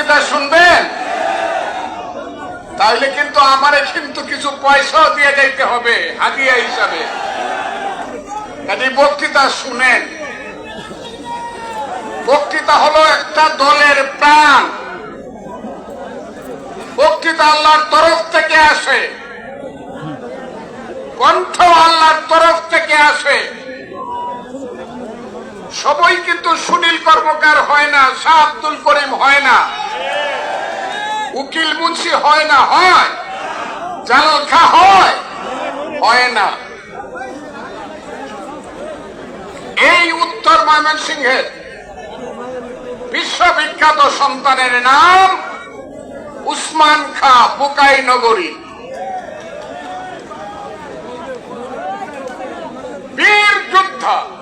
বক্তৃতা শুনবেন? তাহলে কিন্তু আমারে কিন্তু কিছু পয়সাও দিয়ে যাইতে হবে, হাদিয়া হিসাবে। বক্তৃতা শুনেন। বক্তৃতা হলো একটা দলের প্রাণ। বক্তৃতা আল্লাহর তরফ থেকে আসে। কণ্ঠ আল্লাহর তরফ থেকে আসে। সবাই কিন্তু সুনীল কর্মকার হয় না, শাহ আব্দুল করিম হয় না। উকিল মুন্সি হয় না, হয়। জালাল খা হয় হয় না। এই উত্তর ময়মনসিংহের বিশ্ববিখ্যাত সন্তানের নাম উসমান খা বুকাই নগরী। বীর যোদ্ধা।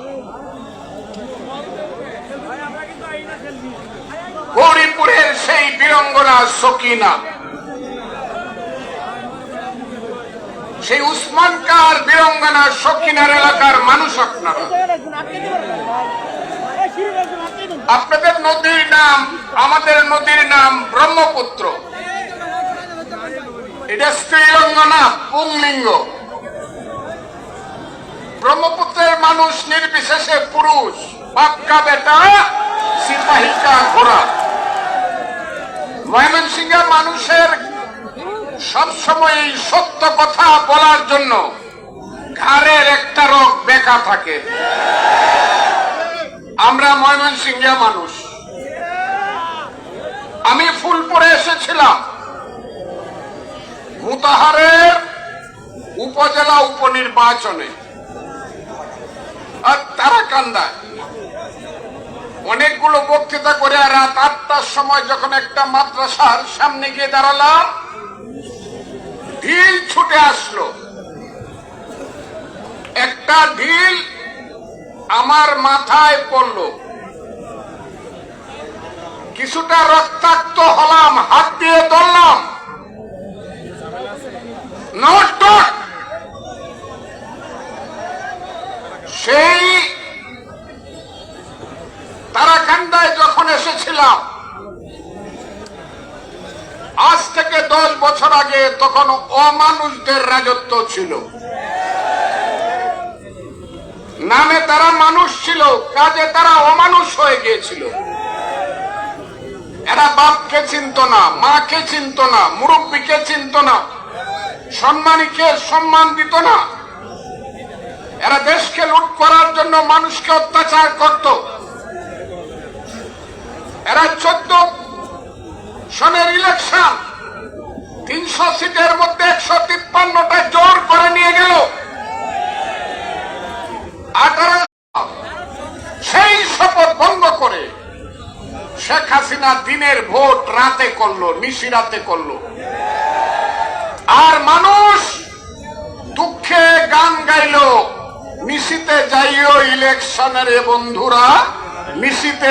গৌরীপুরের সেই বীরঙ্গনা সকিনা। সেই উসমান কার বীরঙ্গনা সকিনার এলাকার মানুষ আপনারা। আপনাদের নদীর নাম, আমাদের নদীর নাম ব্রহ্মপুত্র। এটা স্ত্রীলিঙ্গ না পুংলিঙ্গ। ব্রহ্মপুত্রের মানুষ নির্বিশেষে পুরুষ, পাক্কা বেটা সিপাহিকা ঘোড়া। ময়মনসিংহের মানুষের সবসময় সত্য কথা বলার জন্য ঘাড়ের একটা রোগ বেকা থাকে। আমরা ময়মনসিংহে মানুষ। আমি ফুলপুরে এসেছিলাম। মুতাহারের উপজেলা উপনির্বাচনে। আর তারাকান্দায়। অনেকগুলো বক্তৃতা করে আর রাত আটটার সময় যখন একটা মাদ্রাসার সামনে গিয়ে দাঁড়ালাম, ঢিল ছুটে আসলো। একটা ঢিল আমার মাথায় পড়ল। কিছুটা রক্তাক্ত হলাম, হাত দিয়ে ধরলাম। সেই এসেছিলাম। আজ থেকে দশ বছর আগে তখন অমানুষদের রাজত্ব ছিল। নামে তারা মানুষ ছিল, কাজে তারা অমানুষ হয়ে গিয়েছিল। এরা বাপকে চিনত না, মাকে চিনত না, মুরব্বীকে চিনত না, সম্মানীকে সম্মান দিত না। এরা দেশকে লুট করার জন্য মানুষকে অত্যাচার করত। এরা চোদ্দ সনের ইলেকশন তিনশো সিটের মধ্যে একশো তিপ্পান্নটা জোর করে নিয়ে গেল। সেই শপথ ভঙ্গ করে শেখ হাসিনা দিনের ভোট রাতে করল নিশি রাতে করল। আর মানুষ দুঃখে গান গাইলো, নিশিতে যাইও ইলেকশনের বন্ধুরা, নিশিতে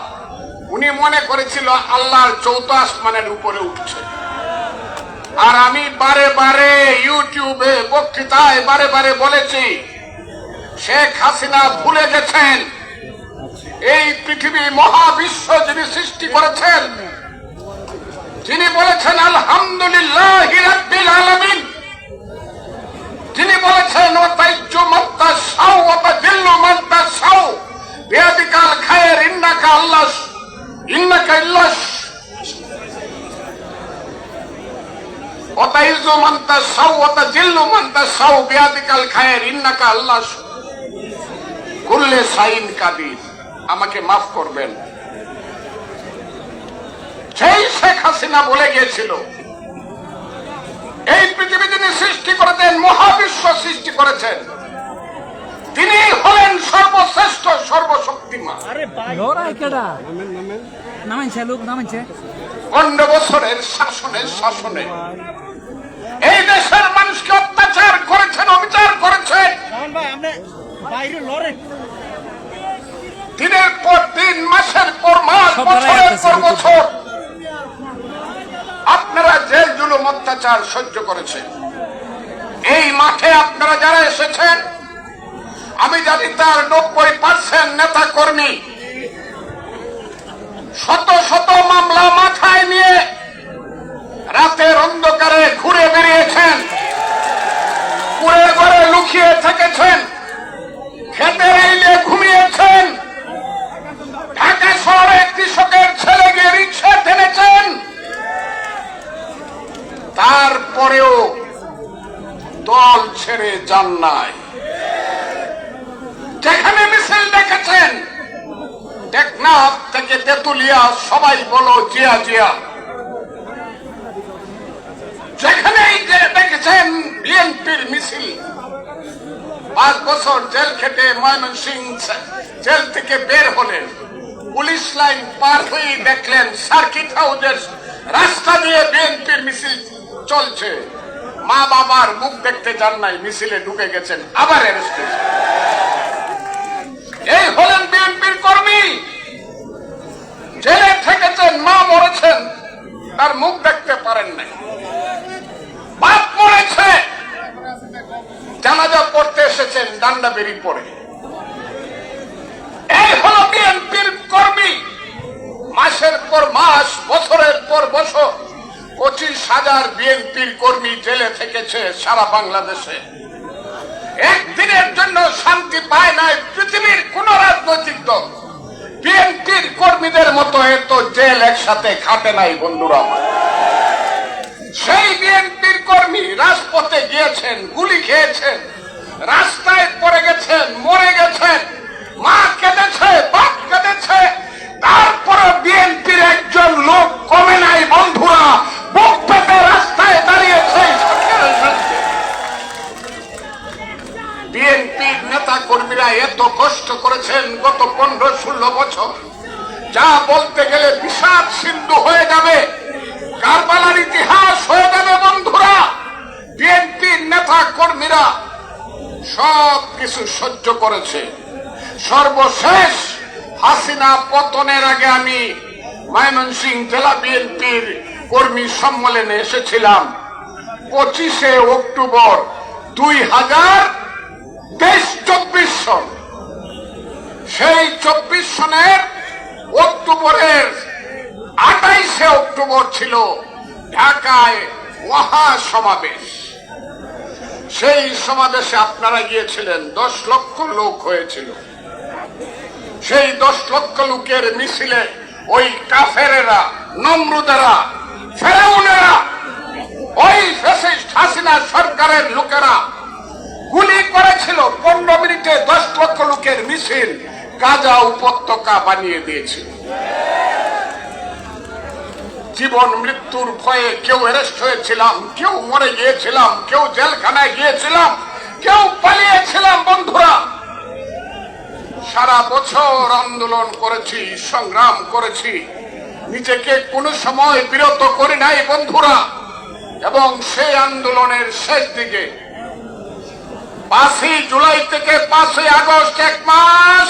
উনি মনে করেছিল আল্লাহর চৌথ আসমানের উপরে উঠছে। আর আমি বারে বারে ইউটিউবে বক্তৃতায় বারে বারে বলেছি, শেখ হাসিনা ভুলে গেছেন। এই পৃথিবী মহাবিশ্ব যিনি সৃষ্টি করেছেন, যিনি বলেছেন, আলহামদুলিল্লাহ যিনি বলেছেন আল্লাহ আমাকে মাফ করবেন। সেই শেখ হাসিনা বলে গিয়েছিল, এই পৃথিবী তিনি সৃষ্টি করেছেন, মহাবিশ্ব সৃষ্টি করেছেন, তিনি হলেন সর্বশ্রেষ্ঠ, সর্বশক্তিমান। নামাইছে লোক নামাইছে। পনেরো বছরের শাসনের শাসনে। এই দেশের মানুষকে অত্যাচার করেছেন অবিচার করেছেন। দিনের পর দিন মাসের পর মাস বছরের পর বছর। আপনারা জেল জুলুম অত্যাচার সহ্য করেছেন এই মাঠে আপনারা যারা এসেছেন আমি জানি তার নব্বই পার্সেন্ট নেতা কর্মী শত শত মামলা মাথায় নিয়ে রাতের অন্ধকারে ঘুরে বেরিয়েছেন। কুড়ে ঘরে লুকিয়ে থেকেছেন। খেতে আইলে ঘুমিয়েছেন। ঢাকা শহরে কৃষকের ছেলে গিয়ে রিক্সা টেনেছেন। তারপরেও দল ছেড়ে যান নাই। যেখানে মিছিল দেখেছেন টেকনাফ থেকে সবাই বলো জিয়া জিয়া। যেখানেই দেখেছেন বিএনপির মিছিল, পাঁচ বছর জেল খেটে জেল থেকে বের হলেন। পুলিশ লাইন পার হয়ে দেখলেন সার্কিট হাউসের রাস্তা দিয়ে বিএনপির মিছিল চলছে। মা বাবার মুখ দেখতে যান নাই, মিছিলে ঢুকে গেছেন, আবার এই কর্মী জেলে থেকেছেন, মা মরেছেন, তার মুখ দেখতে পারেন নাই। বাপ মরেছে। জানাজা পড়তে এসেছেন, ডান্ডা বেরি পড়ে এই হল বিএনপির কর্মী। মাসের পর মাস, বছরের পর বছর পঁচিশ হাজার বিএনপির কর্মী জেলে থেকেছে সারা বাংলাদেশে। একদিনের জন্য শান্তি পায় নাই পৃথিবীর কোন রাজনৈতিক দল। বিএনপির কর্মীদের মতো এত জেল একসাথে খাটে নাই বন্ধুরা। সেই বিএনপির কর্মী রাজপথে গিয়েছেন, গুলি খেয়েছেন, রাস্তায় পড়ে গেছেন, মরে গেছেন, মা কেঁদেছে, বাপ কেঁদেছে তারপরে বিএনপির একজন লোক কমে নাই বন্ধুরা কর্মীরা এত কষ্ট করেছেন গত পনেরো ষোলো বছর। যা বলতে গেলে বিষাদ সিন্ধু হয়ে যাবে। কারবালার ইতিহাস হয়ে যাবে, বন্ধুরা। বিএনপির নেতা কর্মীরা সব কিছু সহ্য করেছে। সর্বশেষ হাসিনা পতনের আগে আমি ময়মনসিং জেলা বিএনপির কর্মী সম্মেলনে এসেছিলাম। পঁচিশে অক্টোবর দুই হাজার তেইশ চব্বিশ সন। সেই চব্বিশ সনের অক্টোবরের আঠাইশে অক্টোবর ছিল ঢাকায় মহা সমাবেশ সেই সমাবেশে আপনারা গিয়েছিলেন, দশ লক্ষ লোক হয়েছিল। সেই দশ লক্ষ লোকের মিছিলে ওই কাফেরেরা, নমরুদেরা, ফেরাউনেরা, ওই ফেসিস্ট হাসিনা সরকারের লোকেরা গুলি করেছিল পনেরো মিনিটে দশ লক্ষ লোকের মিছিল। গাজা উপত্যকা বানিয়ে দিয়েছিল। জীবন, মৃত্যুর ভয়ে কেউ অ্যারেস্ট হয়েছিলাম, কেউ মরে গিয়েছিলাম, কেউ জেলখানায় গিয়েছিলাম, কেউ পালিয়েছিলাম, বন্ধুরা। সারা বছর আন্দোলন করেছি, সংগ্রাম করেছি। নিজেকে কোনো সময় বিরত করি নাই, বন্ধুরা। এবং সেই আন্দোলনের শেষ দিকে পাঁচই জুলাই থেকে পাঁচই আগস্ট এক মাস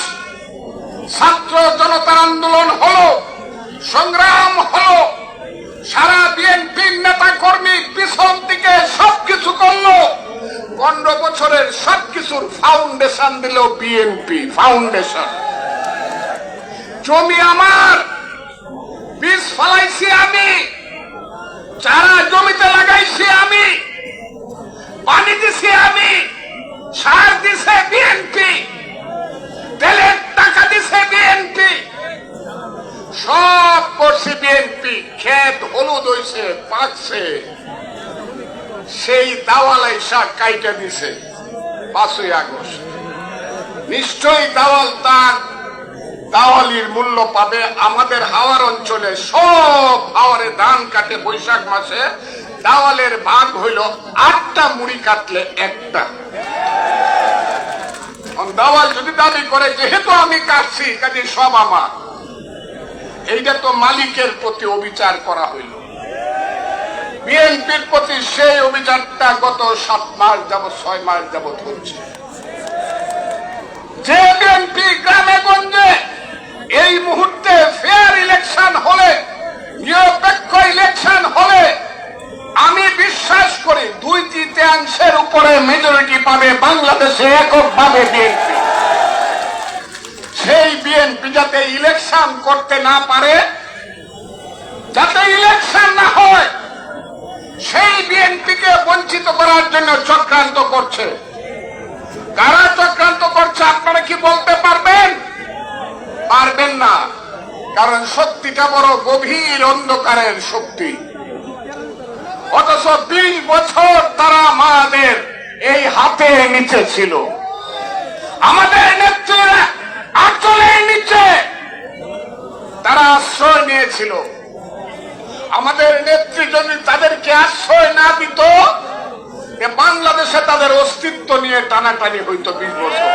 ছাত্র জনতার আন্দোলন হলো, সংগ্রাম হলো, সারা বিএনপির নেতা কর্মী পিছন দিকে সবকিছু করল, পনেরো বছরের সবকিছুর ফাউন্ডেশন দিল বিএনপি ফাউন্ডেশন জমি আমার, বীজ ফলাইছি আমি, চারা জমিতে লাগাইছি আমি, পানি দিছি আমি সার দিছে বিএনপি তেলের টাকা দিছে বিএনপি সব করছে বিএনপি ক্ষেত হলুদ হইছে, পাকছে, সেই দাওয়াল শাক কাইটা দিছে, পাঁচই আগস্ট। নিশ্চয়ই দাওয়াল তার দাওয়ালির মূল্য পাবে আমাদের হাওয়ার অঞ্চলে। সব হাওয়ারে ধান কাটে বৈশাখ মাসে। দাওয়ালের ভাগ হইল আটটা, মুড়ি কাটলে একটা। দাওয়াল যদি দাবি করে, যেহেতু আমি কাটছি, কাজে সব আমার। এইটা তো মালিকের প্রতি অবিচার করা হইল। বিএনপির প্রতি সেই অভিযানটা গত সাত মাস যাবৎ, ছয় মাস যাবৎ হচ্ছে। যে বিএনপি গ্রামে গঞ্জে এই মুহূর্তে ফেয়ার ইলেকশন হলে, নিরপেক্ষ ইলেকশন হলে, আমি বিশ্বাস করি দুই তৃতীয়াংশের উপরে মেজরিটি পাবে বাংলাদেশে এককভাবে বিএনপি। ইলেকশন করতে না পারে, যাতে ইলেকশন না হয়, সেই বিএনপিকে বঞ্চিত করার জন্য চক্রান্ত করছে। কারা চক্রান্ত করছে আপনারা কি বলতে পারবেন? পারবেন না, কারণ শক্তিটা বড় গভীর অন্ধকারের শক্তি। অথচ বিশ বছর তারা আমাদের এই হাতে নিচে ছিল। আমাদের নেত্রীরা আচলের নিচে তারা নিয়েছিল আমাদের নেত্রী যদি তাদেরকে আশ্রয় না দিত। বাংলাদেশে তাদের অস্তিত্ব নিয়ে টানাটানি হইতো বিশ বছর।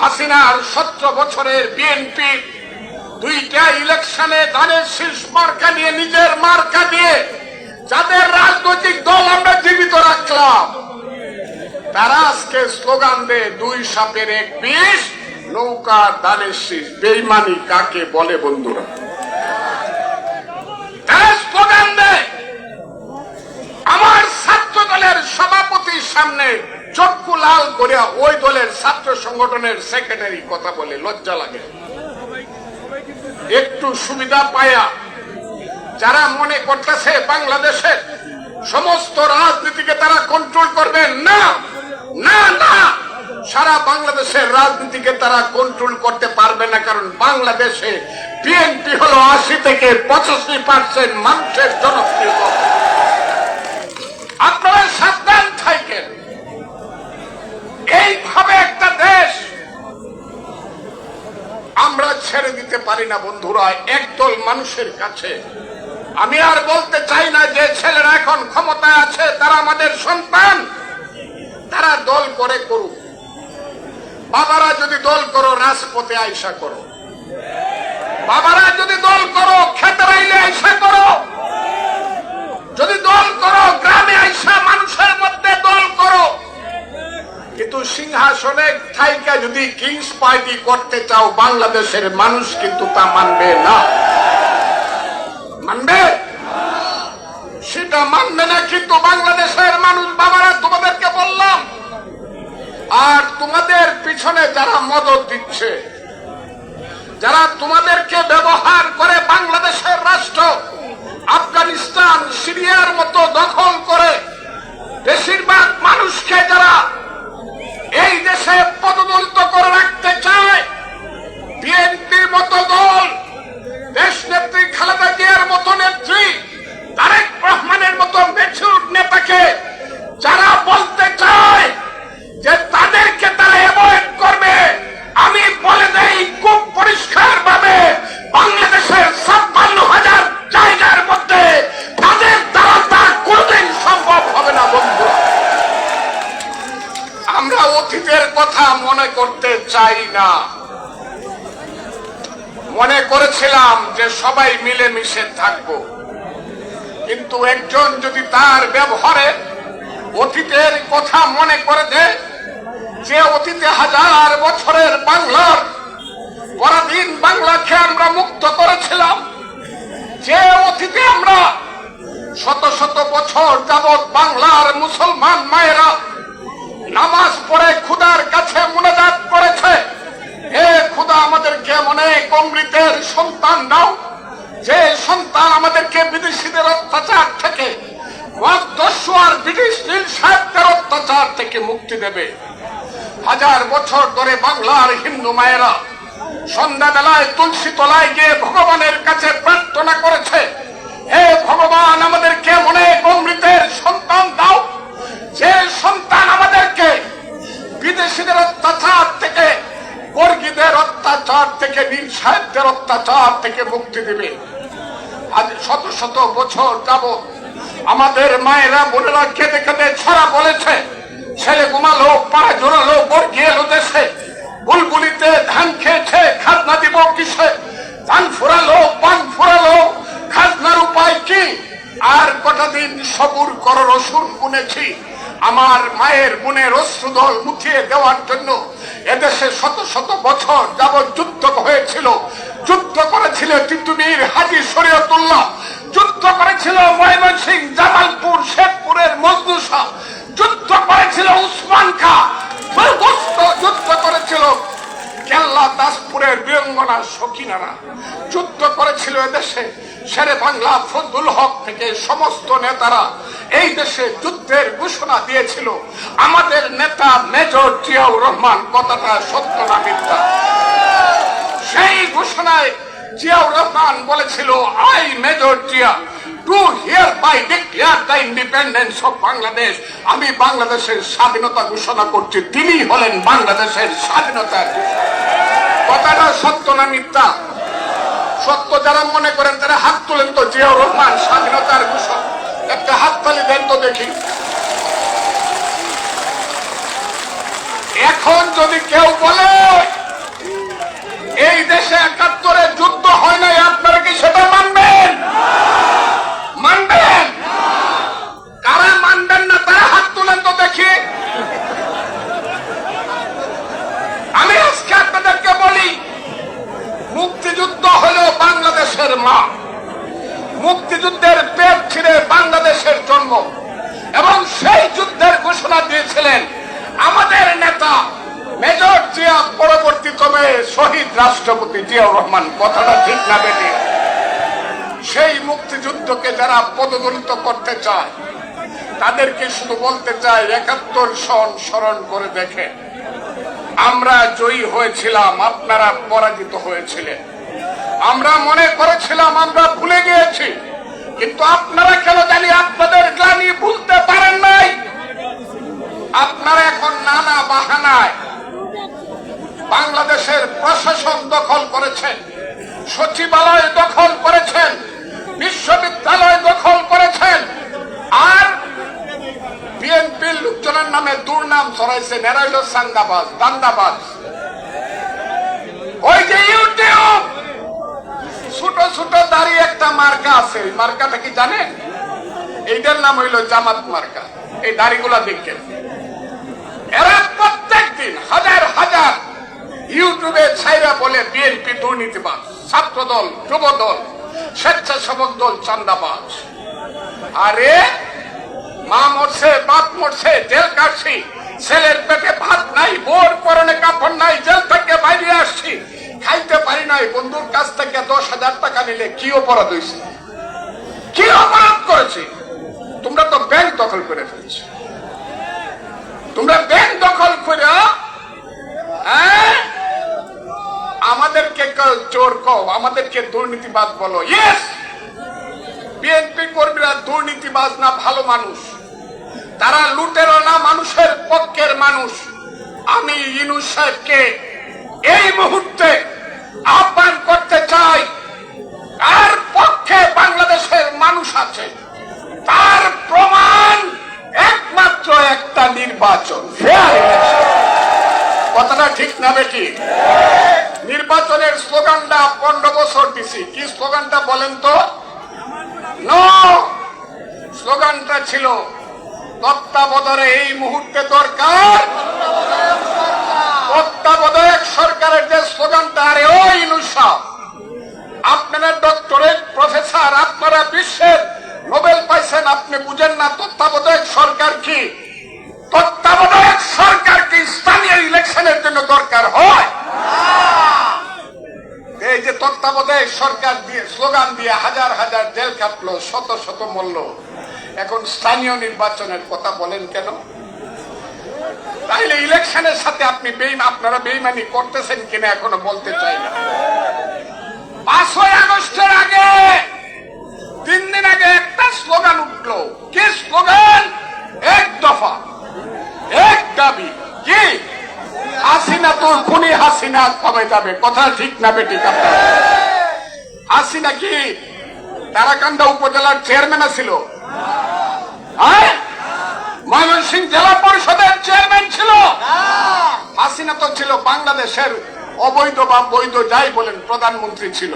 হাসিনার সতেরো বছরের বিএনপি দুইটা ইলেকশনে ধানের শীর্ষ মার্কা নিয়ে, নিজের মার্কা দিয়ে যাদের রাজনৈতিক দল আমরা জীবিত রাখলাম, তারা আজকে স্লোগান দেয়, দুই সাপের এক বিষ। নৌকা দানের শীষ, বেইমানি কাকে বলে বন্ধুরা? আমার ছাত্র দলের সভাপতির সামনে চক্ষু লাল করে ওই দলের ছাত্র সংগঠনের সেক্রেটারি কথা বলে, লজ্জা লাগে। একটু সুবিধা পায়া যারা মনে করতেছে বাংলাদেশের সমস্ত রাজনীতিকে তারা কন্ট্রোল করবেন, না না না! সারা বাংলাদেশের রাজনীতিকে তারা কন্ট্রোল করতে পারবে না, কারণ বাংলাদেশে বিএনপি হলো আশি থেকে পঁচাশি পার্সেন্ট মানুষের জনপ্রিয় আপনারা সাবধান থাকেন। এইভাবে একটা দেশ আমরা ছেড়ে দিতে পারি না, বন্ধুরা, একদল মানুষের কাছে। আমি আর বলতে চাই না যে ছেলেরা এখন ক্ষমতায় আছে, তারা আমাদের সন্তান। তারা দল করে করুক। বাবারা যদি দল করো, রাজপথে আইসা করো। বাবারা যদি দল করো খেতরাইলে আইসা করো। যদি দল করো, গ্রামে আইসা মানুষের মধ্যে দল করো। কিন্তু সিংহাসনে থাইকা যদি কিংস পার্টি করতে চাও, বাংলাদেশের মানুষ কিন্তু তা মানবে না। মানবে? সেটা মানবে না, কিন্তু বাংলাদেশের মানুষ, বাবারা, তোমাদেরকে আর তোমাদের পিছনে যারা মদত দিচ্ছে, যারা তোমাদেরকে ব্যবহার করে বাংলাদেশের রাষ্ট্র, আফগানিস্তান, সিরিয়ার মতো দখল করে বেশিরভাগ মানুষকে যারা এই দেশে পদদলিত করে রাখতে চায়, বিএনপির মতো দল যে সবাই মিলেমিশে থাকব। কিন্তু একজন যদি তার ব্যবহারে অতীতের কথা মনে করে দেয় যে অতীতে হাজার বছরের বাংলার পরাধীন বাংলাকে আমরা মুক্ত করেছিলাম, যে অতীতে আমরা শত শত বছর যাবৎ বাংলার মুসলমান মায়েরা নামাজ পড়ে খুদার কাছে মোনাজাত করেছে হে খুদা আমাদেরকে অনেক অমৃতের সন্তান দাও। যে সন্তান আমাদেরকে বিদেশিদের অত্যাচার থেকে ব্রিটিশ নীল সাহেবদের অত্যাচার থেকে মুক্তি দেবে। হাজার বছর ধরে বাংলার হিন্দু মায়েরা সন্ধ্যাবেলায় তুলসী তলায় গিয়ে ভগবানের কাছে প্রার্থনা করেছে, হে ভগবান, আমাদেরকে অনেক অমৃতের সন্তান দাও। যে সন্তান আমাদেরকে বিদেশিদের অত্যাচার থেকে বর্গীদের অত্যাচার থেকে নীল সাহেবদের অত্যাচার থেকে মুক্তি দেবে। আজ শত শত বছর যাব আমাদের মায়েরা, বোনেরা কেঁদে কেঁদে ছড়া বলেছে, ছেলে ঘুমালো পা জোরালো বর্গিয়ে এলো দেশে, বুলবুলিতে ধান খেয়েছে, খাজনা দিব কিসে? ধান ফুরালো, পান ফুরালো, খাজনার উপায় কি? আর কটা দিন সবুর কর রসুন গুনেছি আমার মায়ের মনের অশ্রুদল মুখিয়ে দেওয়ার জন্য এদেশে শত শত বছর যাবৎ যুদ্ধ হয়েছিল। যুদ্ধ করেছিল তিতুমির হাজি শরীয়তুল্লাহ। যুদ্ধ করেছিল ময়মনসিং, জামালপুর, শেখপুরের মজদুসা। যুদ্ধ করেছিল উসমান খা। যুদ্ধ করেছিল কেল্লা দাসপুরের বীরঙ্গনা সকিনারা যুদ্ধ করেছিল এদেশে। শেরে বাংলা ফজলুল হক থেকে সমস্ত নেতারা এই দেশে যুদ্ধের ঘোষণা দিয়েছিল। আমাদের নেতা মেজর জিয়াউর রহমান কথাটা সত্য না মিথ্যা। সেই ঘোষণায় জিয়াউর রহমান বলেছিল, I Major Zia do hereby declare the independence of Bangladesh আমি বাংলাদেশের স্বাধীনতা ঘোষণা করছি তিনি হলেন বাংলাদেশের স্বাধীনতার কথাটা সত্য না মিথ্যা? সত্য যারা মনে করেন তারা হাত তোলেন তো জিয়াউর রহমান, স্বাধীনতার ঘোষণা একটা হাততালি দেন তো দেখি। এখন যদি কেউ বলে, এই দেশে একাত্তরে যুদ্ধ হয় নাই, আপনারা কি সেটা মানবেন কারা মানবেন না তারা হাত তুলেন তো দেখি আমি আজকে আপনাদেরকে বলি মুক্তিযুদ্ধ হল মা মুক্তিযুদ্ধের পেট ছিঁড়ে বাংলাদেশের জন্ম। এবং সেই যুদ্ধের ঘোষণা দিয়েছিলেন আমাদের নেতা মেজর জিয়া পরবর্তীক্রমে শহীদ রাষ্ট্রপতি জিয়াউর রহমান। কথাটা ঠিক না বেটি। সেই মুক্তিযুদ্ধকে যারা পদদলিত করতে চায়, তাদেরকে শুধু বলতে চাই একাত্তর সন স্মরণ করে দেখে আমরা জয়ী হয়েছিলাম, আপনারা পরাজিত হয়েছিলেন। আমরা মনে করেছিলাম আমরা ভুলে গিয়েছি। কিন্তু আপনারা কেন জানি আপনাদের গ্লানি ভুলতে পারেন নাই? আপনারা এখন নানা বাহানায় বাংলাদেশের প্রশাসন দখল করেছেন, সচিবালয় দখল করেছেন, বিশ্ববিদ্যালয় দখল করেছেন, আর বিএনপির লোকজনের নামে দুর্নাম ছড়াইছে নেরাইল সান্দাবাজ দান্দাবাজ। ওই যে ইউটিউব! ছোট ছোট দাঁড়িয়ে একটা মার্কা আছে। এই মার্কাটা কি জানেন? এইটার নাম হইল জামাত মার্কা। এই দাড়িগুলা দেখেন। এরা প্রত্যেক দিন হাজার হাজার ইউটিউবে ছাইরা বলে, বিএনপি দুর্নীতিবাজ ছাত্র দল যুব দল স্বেচ্ছাসেবক দল, চান্দাবাজ। আরে, মা মরছে, বাপ মরছে, জেল কাটছি, ছেলের পেটে ভাত নাই বোর পরনে কাপড় নাই, জেল থেকে বাইরে আসছি। খাইতে পারি নাই, বন্ধুর কাছ থেকে দশ হাজার টাকা নিলে কি অপরাধ হয়েছে? কি অপরাধ করেছে? তোমরা তো ব্যাংক দখল করে ফেলছো। তোমরা ব্যাংক দখল করে হ্যাঁ? আমাদেরকে চোর কও, আমাদেরকে দুর্নীতিবাদ বলো। ইয়েস বিএনপি কর্মীরা দুর্নীতিবাজ না, ভালো মানুষ। তারা লুটেরও না, মানুষের পক্ষের মানুষ। আমি ইনুস সাহেবকে এই মুহূর্তে আহ্বান করতে চাই তার পক্ষে বাংলাদেশের মানুষ আছে, তার প্রমাণ একমাত্র একটা নির্বাচন কথাটা ঠিক না বেটি? নির্বাচনের স্লোগানটা পনেরো বছর দিছি। কি স্লোগানটা বলেন তো? স্লোগানটা ছিল, তত্ত্বাবধানে এই মুহূর্তে দরকার তত্ত্বাবধায়ক সরকারের যে স্লোগানটা আরে ওই ইনুসা আপনারা ডক্টরেট প্রফেসর আপনারা বিশ্বের নোবেল পাইছেন, আপনি বুঝেন না তত্ত্বাবধায়ক সরকার কি? তত্ত্বাবধায়ক সরকার কি স্থানীয় ইলেকশনের জন্য দরকার হয়? এই যে তত্ত্বাবধায়ক সরকার দিয়ে স্লোগান দিয়ে হাজার হাজার জেল কাটলো, শত শত মূল্য এখন স্থানীয় নির্বাচনের কথা বলেন কেন? তাইলে ইলেকশনের সাথে আপনি বেইম, আপনারা বেইমানি করতেছেন কিনা এখনও বলতে চাই না। পাঁচই আগস্টের আগে, তিন দিন আগে একটা স্লোগান উঠল। কি স্লোগান? এক দফা, এক দাবি। কি? হাসিনা তো খুনি, হাসিনা কবে যাবে? কথা ঠিক না বেটি আপনার। হাসিনা কি? তারাকান্দা উপজেলার চেয়ারম্যান ছিল। হ্যাঁ? ময়মনসিংহ জেলা পরিষদের চেয়ারম্যান ছিল। হাসিনা তো ছিল বাংলাদেশের অবৈধ বা বৈধ যাই বলেন প্রধানমন্ত্রী ছিল।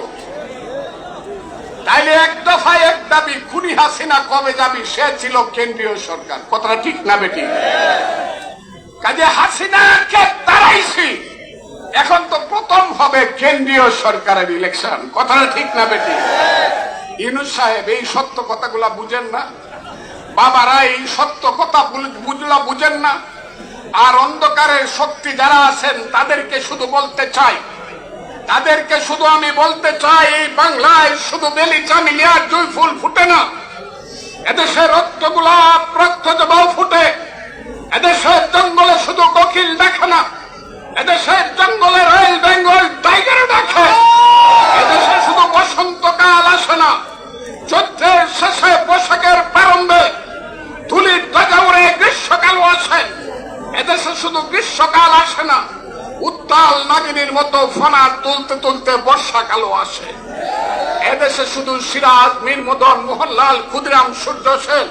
তাইলে এক দফায় এক দাবি, খুনি হাসিনা কবে যাবি, সে ছিল কেন্দ্রীয় সরকার। কথাটা ঠিক না বেটি? কাজে হাসিনাকে তারাইছি। এখন তো প্রথম হবে কেন্দ্রীয় সরকারের ইলেকশন কথাটা ঠিক না বেটি? ইনু সাহেব, এই সত্য কথাগুলা বুঝেন না? বাবারা এই সত্য কথা বুঝ- বুঝলা বুঝেন না। আর অন্ধকারের শক্তি যারা আছেন, তাদেরকে শুধু বলতে চাই। তাদেরকে শুধু আমি বলতে চাই, এই বাংলায় শুধু বেলি চামিলিয়া জুই ফুল ফুটে না। এদেশের রক্তগুলা রক্ত জবাও ফুটে। এদেশের জঙ্গলে শুধু কোকিল দেখে না। এদেশের জঙ্গলে রয়েল বেঙ্গল টাইগার দেখে। এদেশে শুধু বসন্তকাল আসে না। যুদ্ধের শেষে পোশাকের গ্রীষ্মকালও আসে এদেশে শুধু গ্রীষ্মকাল আসে না, উত্তাল নাগিনীর মতো ফনা তুলতে তুলতে বর্ষাকালও আসে। এদেশে শুধু সিরাজ মীর মদন মোহনলাল, ক্ষুদিরাম, সূর্য সেন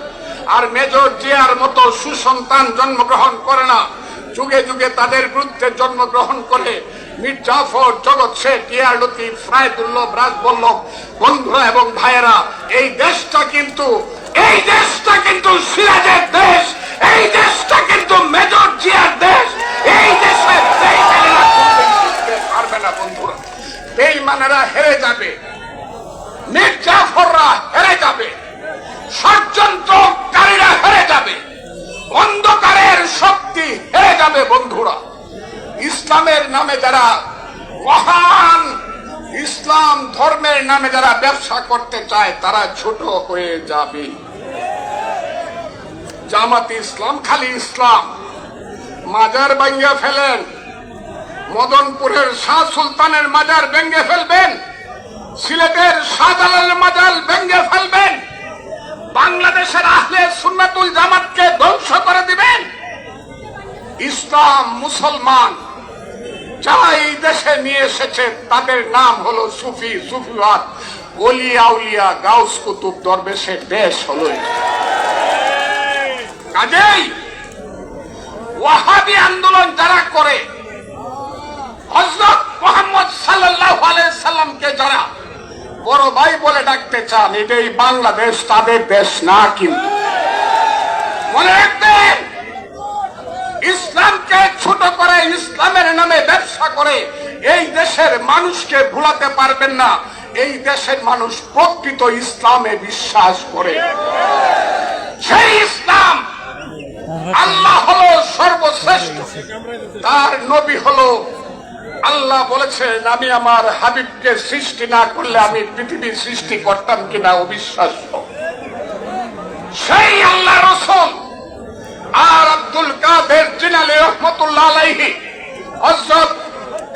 আর মেজর জিয়ার মতো সুসন্তান জন্মগ্রহণ করে না। যুগে যুগে তাদের বিরুদ্ধে জন্মগ্রহণ করে মীর জাফর জগৎ শেখ, ইয়ার লতিফ ফ্রায়দুল্লভ রাজবল্লভ, বন্ধুরা এবং ভাইয়েরা, এই দেশটা কিন্তু এই দেশটা কিন্তু সিরাজের দেশ, এই দেশটা কিন্তু মেজর জিয়ার দেশ, এই টিকতে পারবে না, বন্ধুরা। বেইমানেরা হেরে যাবে মির্জাফররা হেরে যাবে, ষড়যন্ত্রকারীরা হেরে যাবে, অন্ধকারের শক্তি হেরে যাবে, বন্ধুরা। ইসলামের নামে যারা মহান, ইসলাম ধর্মের নামে যারা ব্যবসা করতে চায়, তারা ছোট হয়ে যাবে। জামাত ইসলাম, খালি ইসলাম। মাজার ভাঙ্গা ফেলেন। মদনপুরের শাহ সুলতানের মাজার ভেঙ্গে ফেলবেন। সিলেটের শাহজালালের মাজার ভেঙ্গে ফেলবেন। বাংলাদেশের আহলে সুন্নাতুল জামাতকে ধ্বংস করে দিবেন। ইসলাম মুসলমান যারা এই দেশে নিয়ে এসেছে, তাদের নাম হলো সুফি, সুফিবাদ। অলিয়া উলিয়া গাউস কুতুব দরবেশের দেশ হলো কাজেই ওয়াহাবি আন্দোলন যারা করে হজরত মোহাম্মদ সাল্লাহ সাল্লামকে যারা বড় ভাই বলে ডাকতে চান, এটাই বাংলাদেশ, তাদের দেশ না কিন্তু। মনে রাখবেন, ইসলামকে ছোট করে, ইসলামের নামে ব্যবসা করে, এই দেশের মানুষকে ভুলাতে পারবেন না। এই দেশের মানুষ প্রকৃত ইসলামে বিশ্বাস করে। সেই ইসলাম আল্লাহ হলো সর্বশ্রেষ্ঠ। তার নবী হলো আল্লাহ বলেছেন, আমি আমার হাবিবকে সৃষ্টি না করলে আমি পৃথিবীর সৃষ্টি করতাম কিনা অবিশ্বাস্য। সেই আল্লাহ রসুল আর আব্দুল কাদের জিনালি রহমতুল্লাহ আলাইহি হজরত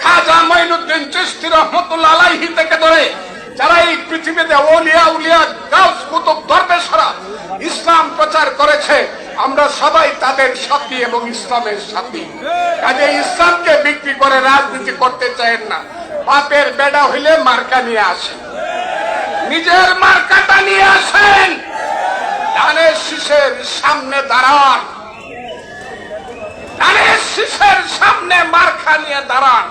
খাজা মাইনুদ্দিন চিস্তি রহমতুল্লাহ আলাইহি থেকে ধরে যারা এই পৃথিবীতে ওলিয়া উলিয়া গাউস কুতুব দরবেশরা ইসলাম প্রচার করেছে, আমরা সবাই তাদের সাথী এবং ইসলামের সাথী। কাজে ইসলামকে বিক্রি করে রাজনীতি করতে চায়েন না। বাপের বেড়া হইলে মার্কা নিয়ে আসেন। নিজের মার্কাটা নিয়ে আসেন। ধানের শীষের সামনে দাঁড়ান। ধানের শীষের সামনে মার্কা নিয়ে দাঁড়ান।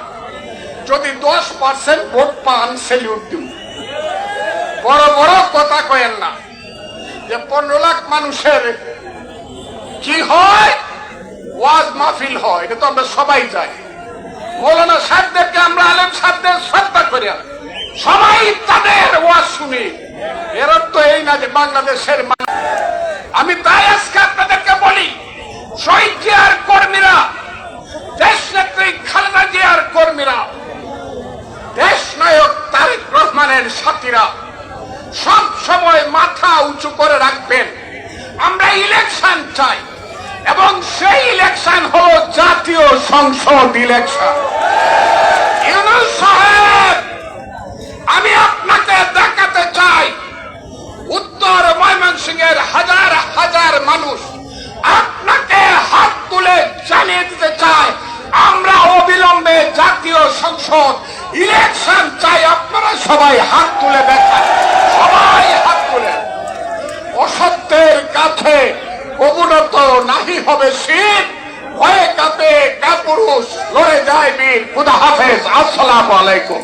যদি দশ পার্সেন্ট ভোট পান, সেলিউট দিব বড় বড় কথা কয়েন না যে পনেরো লাখ মানুষের কি হয়? ওয়াজ মাহফিল হয়, এটা তো আমরা সবাই যাই মৌলানা সাহেবদেরকে আমরা আলেম সাহেবদের শ্রদ্ধা করি। সবাই তাদের ওয়াজ শুনি। এর অর্থ এই না যে বাংলাদেশের আমি তাই আজকে আপনাদেরকে বলি, শহীদ জিয়ার কর্মীরা, দেশ নেত্রী খালেদা জিয়ার কর্মীরা, দেশ নায়ক তারেক রহমানের সাথীরা সব সময় মাথা উঁচু করে রাখবেন। আমরা ইলেকশন চাই, এবং সেই ইলেকশন হলো জাতীয় সংসদ ইলেকশন আমি আপনাকে দেখাতে চাই, উত্তর ময়মনসিংহের হাজার হাজার মানুষ আপনাকে হাত তুলে জানিয়ে দিতে চায় আমরা অবিলম্বে জাতীয় সংসদ ইলেকশন চাই, আপনারা সবাই হাত তুলে দেখান। সবাই হাত তুলে। অসত্যের কাছে অবনত নাহি হবে শীত ভয়ে কাপে কাপুরুষ, লড়ে যায় বীর। খুদা হাফেজ, আসসালামু আলাইকুম।